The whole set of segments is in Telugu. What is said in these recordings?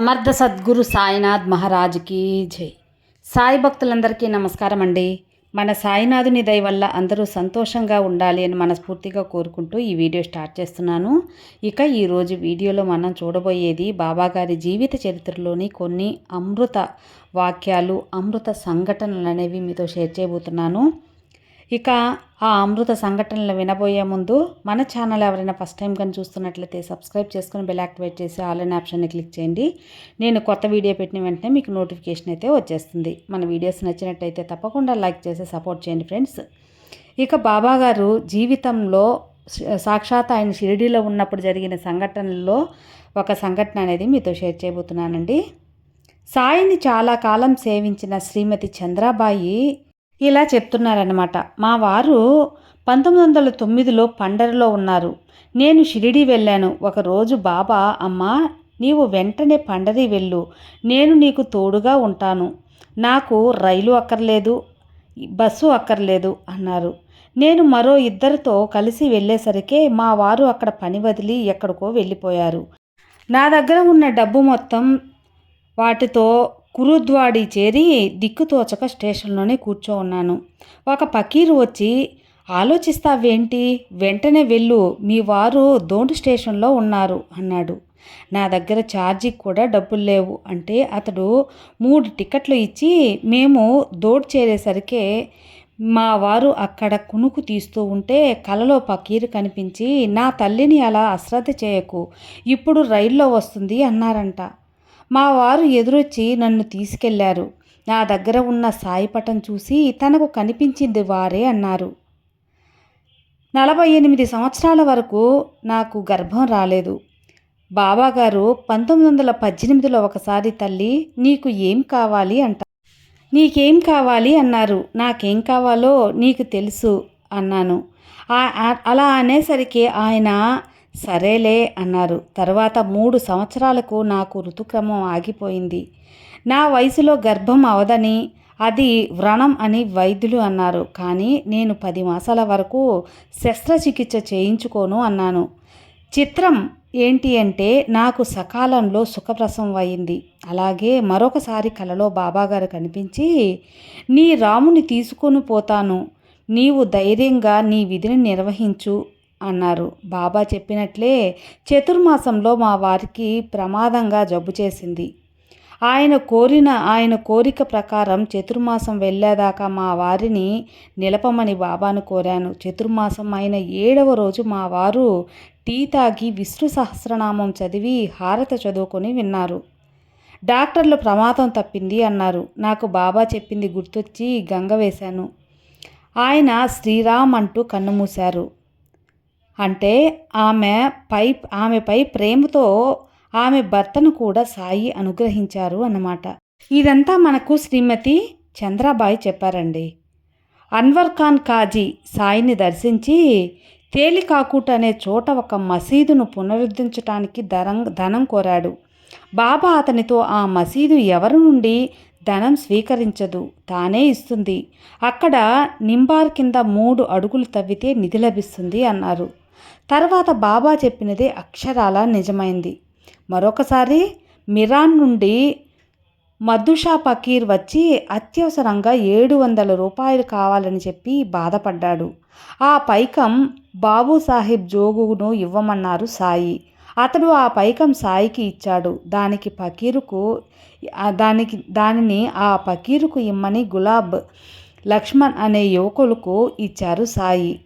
సమర్థ సద్గురు సాయినాథ్ మహారాజ్కి జై. సాయి భక్తులందరికీ నమస్కారం అండి. మన సాయినాథుని దయ వల్ల అందరూ సంతోషంగా ఉండాలి అని మనస్ఫూర్తిగా కోరుకుంటూ ఈ వీడియో స్టార్ట్ చేస్తున్నాను. ఇక ఈరోజు వీడియోలో మనం చూడబోయేది బాబాగారి జీవిత చరిత్రలోని కొన్ని అమృత వాక్యాలు అమృత సంఘటనలు అనేవి మీతో షేర్ చేయబోతున్నాను. ఇక ఆ అమృత సంఘటనలు వినబోయే ముందు మన ఛానల్ ఎవరైనా ఫస్ట్ టైం కానీ చూస్తున్నట్లయితే సబ్స్క్రైబ్ చేసుకుని బెల్ యాక్టివేట్ చేసి ఆల్ అనే ఆప్షన్ని క్లిక్ చేయండి. నేను కొత్త వీడియో పెట్టిన వెంటనే మీకు నోటిఫికేషన్ అయితే వచ్చేస్తుంది. మన వీడియోస్ నచ్చినట్టయితే తప్పకుండా లైక్ చేసి సపోర్ట్ చేయండి ఫ్రెండ్స్ ఇక బాబా గారు జీవితంలో సాక్షాత్ ఆయన షిరిడీలో ఉన్నప్పుడు జరిగిన సంఘటనల్లో ఒక సంఘటన అనేది మీతో షేర్ చేయబోతున్నానండి. సాయిని చాలా కాలం సేవించిన శ్రీమతి చంద్రాబాయి ఇలా చెప్తున్నారనమాట మా వారు పంతొమ్మిది వందల తొమ్మిదిలో పండరలో ఉన్నారు. నేను షిరిడి వెళ్ళాను. ఒకరోజు బాబా అమ్మా నీవు వెంటనే పండరి వెళ్ళు. నేను నీకు తోడుగా ఉంటాను. నాకు రైలు అక్కర్లేదు బస్సు అక్కర్లేదు అన్నారు. నేను మరో ఇద్దరితో కలిసి వెళ్ళేసరికే మా వారు అక్కడ పని వదిలి ఎక్కడికో వెళ్ళిపోయారు. నా దగ్గర ఉన్న డబ్బు మొత్తం వాటితో కురుద్వాడి చేరి దిక్కుతోచక స్టేషన్లోనే కూర్చో ఉన్నాను. ఒక పకీరు వచ్చి ఆలోచిస్తావేంటి? వెంటనే వెళ్ళు. మీ వారు దోండు స్టేషన్లో ఉన్నారు అన్నాడు. నా దగ్గర ఛార్జీకి కూడా డబ్బులు లేవు అంటే అతడు మూడు టికెట్లు ఇచ్చి మేము దోడు చేరేసరికే మా వారు అక్కడ కునుకు తీస్తూ ఉంటే కలలో పకీరు కనిపించి నా తల్లిని అలా అశ్రద్ధ చేయకు. ఇప్పుడు రైల్లో వస్తుంది అన్నారంట. మా వారు ఎదురొచ్చి నన్ను తీసుకెళ్ళారు. నా దగ్గర ఉన్న సాయిపటం చూసి తనకు కనిపించింది వారే అన్నారు. నలభై ఎనిమిది సంవత్సరాల వరకు నాకు గర్భం రాలేదు. బాబాగారు పంతొమ్మిది వందల పద్దెనిమిదిలో ఒకసారి తల్లి నీకు ఏం కావాలి అంట? నీకేం కావాలి అన్నారు. నాకేం కావాలో నీకు తెలుసు అన్నాను. అలా అనేసరికి ఆయన సరేలే అన్నారు. తర్వాత మూడు సంవత్సరాలకు నాకు ఋతుక్రమం ఆగిపోయింది. నా వయసులో గర్భం అవదని అది వ్రణం అని వైద్యులు అన్నారు. కానీ నేను పది మాసాల వరకు శస్త్రచికిత్స చేయించుకోను అన్నాను. చిత్రం ఏంటి అంటే నాకు సకాలంలో సుఖప్రసవం అయింది. అలాగే మరొకసారి కలలో బాబాగారు కనిపించి నీ రాముని తీసుకొని పోతాను. నీవు ధైర్యంగా నీ విధిని నిర్వహించు. అన్నారు. బాబా చెప్పినట్లే చతుర్మాసంలో మా వారికి ప్రమాదంగా జబ్బు చేసింది. ఆయన కోరిన ఆయన కోరిక ప్రకారం చతుర్మాసం వెళ్ళేదాకా మా వారిని నిలపమని బాబాను కోరాను. చతుర్మాసం అయిన ఏడవ రోజు మా వారు టీ తాగి విష్ణు సహస్రనామం చదివి హారత చదువుకొని విన్నారు. డాక్టర్లు ప్రమాదం తప్పింది అన్నారు. నాకు బాబా చెప్పింది గుర్తొచ్చి గంగ వేశాను. ఆయన శ్రీరామ్ అంటూ కన్నుమూశారు అంటే ఆమె పై ఆమెపై ప్రేమతో ఆమె భర్తను కూడా సాయి అనుగ్రహించారు అన్నమాట. ఇదంతా మనకు శ్రీమతి చంద్రాబాయి చెప్పారండి. అన్వర్ ఖాన్ కాజీ సాయిని దర్శించి తేలికాకుట్ అనే చోట ఒక మసీదును పునరుద్ధరించడానికి ధనం ధనం కోరాడు. బాబా అతనితో ఆ మసీదు ఎవరి నుండి ధనం స్వీకరించదు తానే ఇస్తుంది. అక్కడ నింబార్ కింద మూడు అడుగులు తవ్వితే నిధి లభిస్తుంది అన్నారు. తర్వాత బాబా చెప్పినదే అక్షరాల నిజమైంది. మరొకసారి మిరాన్ నుండి మధుషా పకీర్ వచ్చి అత్యవసరంగా ఏడు వందల రూపాయలు కావాలని చెప్పి బాధపడ్డాడు. ఆ పైకం బాబుసాహెబ్ జోగును ఇవ్వమన్నారు సాయి. అతడు ఆ పైకం సాయికి ఇచ్చాడు. దానికి పకీరుకు దానికి దానిని ఆ పకీరుకు ఇమ్మని గులాబ్ లక్ష్మణ్ అనే యువకులకు ఇచ్చారు సాయి.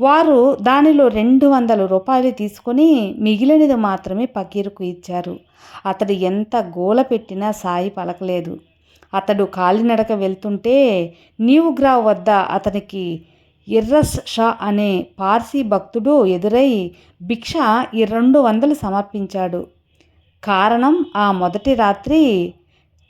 వారు దానిలో రెండు వందల రూపాయలు తీసుకొని మిగిలినది మాత్రమే పకీరుకు ఇచ్చారు. అతడు ఎంత గోల పెట్టినా సాయి పలకలేదు. అతడు కాలినడక వెళ్తుంటే నీవుగ్రావ్ వద్ద అతనికి ఇర్రస్ షా అనే పార్సీ భక్తుడు ఎదురై భిక్ష ఈ రెండు వందలు సమర్పించాడు. కారణం ఆ మొదటి రాత్రి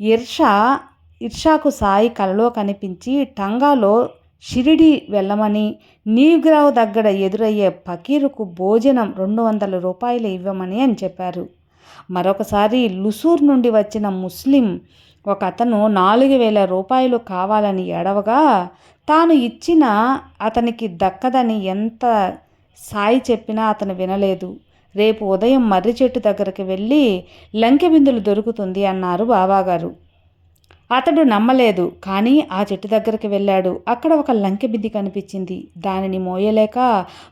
ఇర్షా ఇర్షాకు సాయి కలలో కనిపించి టంగాలో షిరిడి వెళ్ళమని నీగ్రావు దగ్గర ఎదురయ్యే పకీరుకు భోజనం రెండు వందల రూపాయలు ఇవ్వమని అని చెప్పారు. మరొకసారి లుసూర్ నుండి వచ్చిన ముస్లిం ఒక అతను నాలుగు వేల రూపాయలు కావాలని ఎడవగా తాను ఇచ్చిన అతనికి దక్కదని ఎంత సాయి చెప్పినా అతను వినలేదు. రేపు ఉదయం మర్రి చెట్టు దగ్గరికి వెళ్ళి లంకె బిందులు దొరుకుతుంది అన్నారు బాబాగారు అతడు నమ్మలేదు కానీ ఆ చెట్టు దగ్గరికి వెళ్ళాడు. అక్కడ ఒక లంకెబింది కనిపించింది. దానిని మోయలేక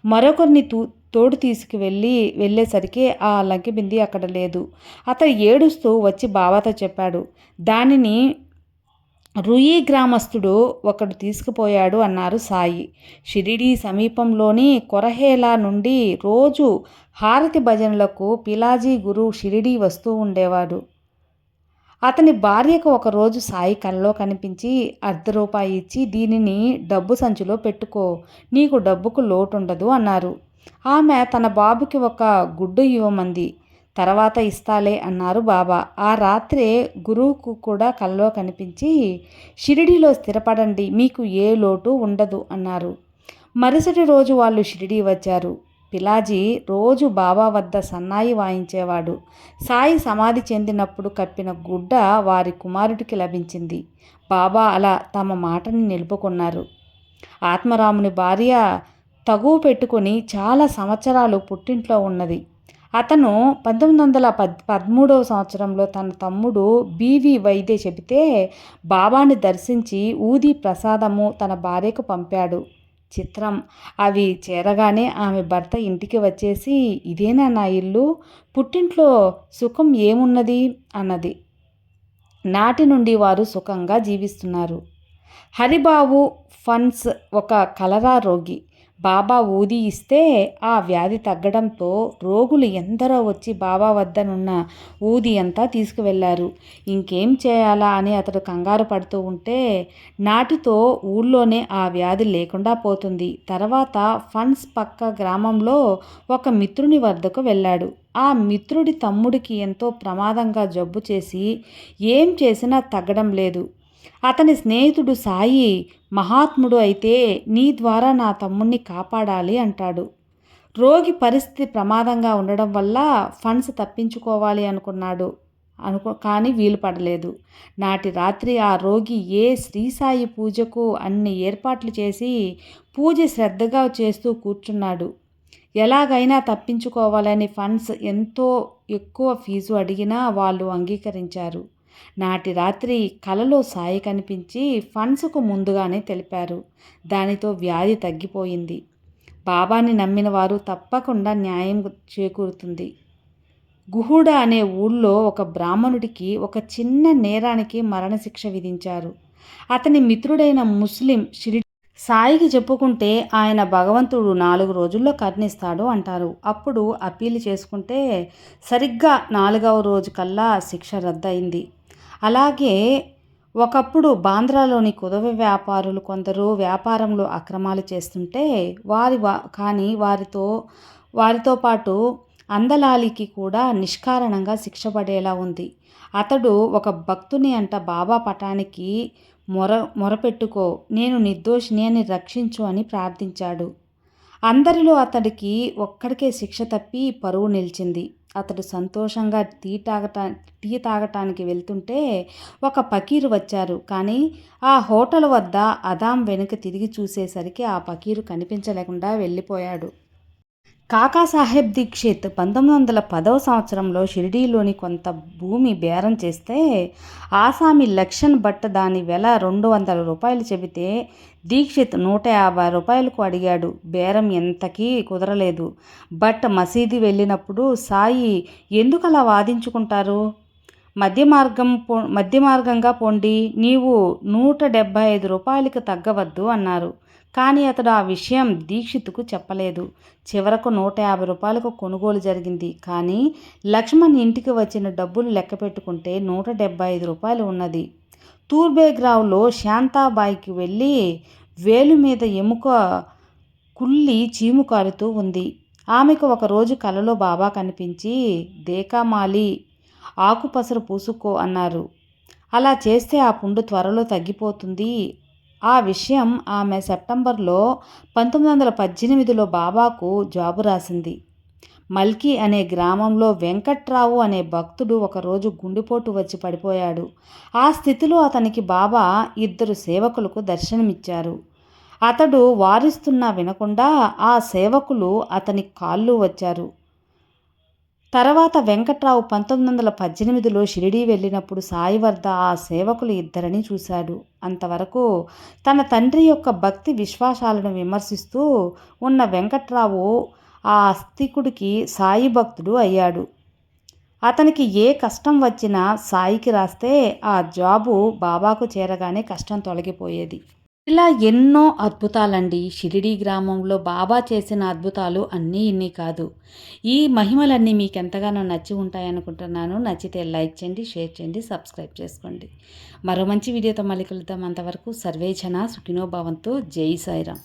మరొకరిని తూ తోడు తీసుకువెళ్ళి వెళ్ళేసరికి ఆ లంకె బింది అక్కడ లేదు. అతడు ఏడుస్తూ వచ్చి బావతో చెప్పాడు దానిని రుయి గ్రామస్తుడు ఒకడు తీసుకుపోయాడు అన్నారు సాయి. షిరిడి సమీపంలోని కొరహేలా నుండి రోజు హారతి భజనలకు పిలాజీ గురు షిరిడి వస్తూ ఉండేవాడు. అతని భార్యకు ఒకరోజు సాయి కళ్ళలో కనిపించి అర్ధ రూపాయి ఇచ్చి దీనిని డబ్బు సంచిలో పెట్టుకో నీకు డబ్బుకు లోటు ఉండదు అన్నారు. ఆమె తన బాబుకి ఒక గుడ్డు ఇవ్వమంది. తర్వాత ఇస్తాలే అన్నారు బాబా. ఆ రాత్రే గురువుకు కూడా కల్లో కనిపించి షిరిడీలో స్థిరపడండి మీకు ఏ లోటు ఉండదు అన్నారు. మరుసటి రోజు వాళ్ళు షిరిడీ వచ్చారు. పిలాజీ రోజు బాబా వద్ద సన్నాయి వాయించేవాడు. సాయి సమాధి చెందినప్పుడు కప్పిన గుడ్డ వారి కుమారుడికి లభించింది. బాబా అలా తమ మాటని నిలుపుకున్నారు. ఆత్మరాముని భార్య తగువ పెట్టుకొని చాలా సంవత్సరాలు పుట్టింట్లో ఉన్నది. అతను పంతొమ్మిది వందల పద్ పదమూడవ సంవత్సరంలో తన తమ్ముడు బీవి వైద్య చెబితే బాబాని దర్శించి ఊది ప్రసాదము తన భార్యకు పంపాడు. చిత్రం. అవి చేరగానే ఆమె భర్త ఇంటికి వచ్చేసి ఇదేనా నా ఇల్లు? పుట్టింట్లో సుఖం ఏమున్నది? అన్నది. నాటి నుండి వారు సుఖంగా జీవిస్తున్నారు. హరిబాబు ఫన్స్ ఒక కలరా రోగి. బాబా ఊది ఇస్తే ఆ వ్యాధి తగ్గడంతో రోగులు ఎందరో వచ్చి బాబా వద్దనున్న ఊది అంతా తీసుకువెళ్ళారు. ఇంకేం చేయాలా అని అతడు కంగారు పడుతూ ఉంటే నాటితో ఊళ్ళోనే ఆ వ్యాధి లేకుండా పోతుంది. తర్వాత ఫన్స్ పక్క గ్రామంలో ఒక మిత్రుని వద్దకు వెళ్ళాడు. ఆ మిత్రుడి తమ్ముడికి ఎంతో ప్రమాదంగా జబ్బు చేసి ఏం చేసినా తగ్గడం లేదు. అతని స్నేహితుడు సాయి మహాత్ముడు అయితే నీ ద్వారా నా తమ్ముణ్ణి కాపాడాలి అంటాడు. రోగి పరిస్థితి ప్రమాదంగా ఉండడం వల్ల ఫండ్స్ తప్పించుకోవాలి అనుకున్నాడు. అనుకో కానీ వీలు పడలేదు. నాటి రాత్రి ఆ రోగి ఏ శ్రీసాయి పూజకు అన్ని ఏర్పాట్లు చేసి పూజ శ్రద్ధగా చేస్తూ కూర్చున్నాడు. ఎలాగైనా తప్పించుకోవాలని ఫండ్స్ ఎంతో ఎక్కువ ఫీజు అడిగినా వాళ్ళు అంగీకరించారు. నాటి రాత్రి కలలో సాయి కనిపించి ఫండ్స్కు ముందుగానే తెలిపారు. దానితో వ్యాధి తగ్గిపోయింది. బాబాని నమ్మిన వారు తప్పకుండా న్యాయం చేకూరుతుంది. గుహుడ అనే ఊళ్ళో ఒక బ్రాహ్మణుడికి ఒక చిన్న నేరానికి మరణశిక్ష విధించారు. అతని మిత్రుడైన ముస్లిం షిరి సాయికి చెప్పుకుంటే ఆయన భగవంతుడు నాలుగు రోజుల్లో కర్ణిస్తాడు అంటారు. అప్పుడు అప్పీలు చేసుకుంటే సరిగ్గా నాలుగవ రోజు కల్లా శిక్ష రద్దయింది. అలాగే ఒకప్పుడు బాంద్రాలోని కుదవ వ్యాపారులు కొందరు వ్యాపారంలో అక్రమాలు చేస్తుంటే వారి కానీ వారితో వారితో పాటు అందలాలికి కూడా నిష్కారణంగా శిక్ష పడేలా ఉంది. అతడు ఒక భక్తుని అంట బాబా పటానికి మొర మొరపెట్టుకో నేను నిర్దోషిని అని రక్షించు అని ప్రార్థించాడు. అందరిలో అతడికి ఒక్కడికే శిక్ష తప్పి పరువు నిలిచింది. అతడు సంతోషంగా టీ తాగటా టీ తాగటానికి వెళ్తుంటే ఒక పకీరు వచ్చారు. కానీ ఆ హోటల్ వద్ద అదాం వెనుక తిరిగి చూసేసరికి ఆ పకీరు కనిపించలేకుండా వెళ్ళిపోయాడు. కాకాసాహెబ్ దీక్షిత్ పంతొమ్మిది వందల పదవ సంవత్సరంలో షిరిడీలోని కొంత భూమి బేరం చేస్తే ఆసామి లక్షన్ భట్ దాని వెల రెండు వందల రూపాయలు చెబితే దీక్షిత్ నూట యాభై రూపాయలకు అడిగాడు. బేరం ఎంతకీ కుదరలేదు. భట్ మసీదు వెళ్ళినప్పుడు సాయి ఎందుకు అలా వాదించుకుంటారు? మధ్య మార్గం పో మధ్య మార్గంగా పోండి. నీవు నూట డెబ్భై ఐదు రూపాయలకు తగ్గవద్దు అన్నారు. కానీ అతడు ఆ విషయం దీక్షిత్కు చెప్పలేదు. చివరకు నూట యాభై రూపాయలకు కొనుగోలు జరిగింది. కానీ లక్ష్మణ్ ఇంటికి వచ్చిన డబ్బులు లెక్క పెట్టుకుంటే నూట డెబ్బై ఐదు రూపాయలు ఉన్నది. తూర్బేగ్రావ్లో శాంతాబాయికి వెళ్ళి వేలు మీద ఎముక కుల్లి చీము కారుతూ ఉంది. ఆమెకు ఒకరోజు కలలో బాబా కనిపించి దేకామాలి ఆకుపసరు పూసుకో అన్నారు. అలా చేస్తే ఆ పుండు త్వరలో తగ్గిపోతుంది ఆ విషయం ఆమె సెప్టెంబర్లో పంతొమ్మిది వందల పద్దెనిమిదిలో బాబాకు జాబు రాసింది. మల్కి అనే గ్రామంలో వెంకట్రావు అనే భక్తుడు ఒకరోజు గుండెపోటు వచ్చి పడిపోయాడు. ఆ స్థితిలో అతనికి బాబా ఇద్దరు సేవకులకు దర్శనమిచ్చారు. అతడు వారిస్తున్నా వినకుండా ఆ సేవకులు అతని కాళ్ళు వచ్చారు. తర్వాత వెంకట్రావు పంతొమ్మిది వందల పద్దెనిమిదిలో షిరిడీ వెళ్ళినప్పుడు సాయి వద్ద ఆ సేవకులు ఇద్దరిని చూశాడు. అంతవరకు తన తండ్రి యొక్క భక్తి విశ్వాసాలను విమర్శిస్తూ ఉన్న వెంకట్రావు ఆ అస్థికుడికి సాయి భక్తుడు అయ్యాడు. అతనికి ఏ కష్టం వచ్చినా సాయికి రాస్తే ఆ జాబు బాబాకు చేరగానే కష్టం తొలగిపోయేది. ఇలా ఎన్నో అద్భుతాలండి. షిరిడి గ్రామంలో బాబా చేసిన అద్భుతాలు అన్నీ ఇన్ని కాదు. ఈ మహిమలన్నీ మీకు ఎంతగానో నచ్చి ఉంటాయనుకుంటున్నాను. నచ్చితే లైక్ చేయండి షేర్ చేయండి సబ్స్క్రైబ్ చేసుకోండి. మరో మంచి వీడియోతో మళ్ళీ కలుద్దాం. అంతవరకు సర్వేజన సుఖినోభావంతో జై సాయిరామ్.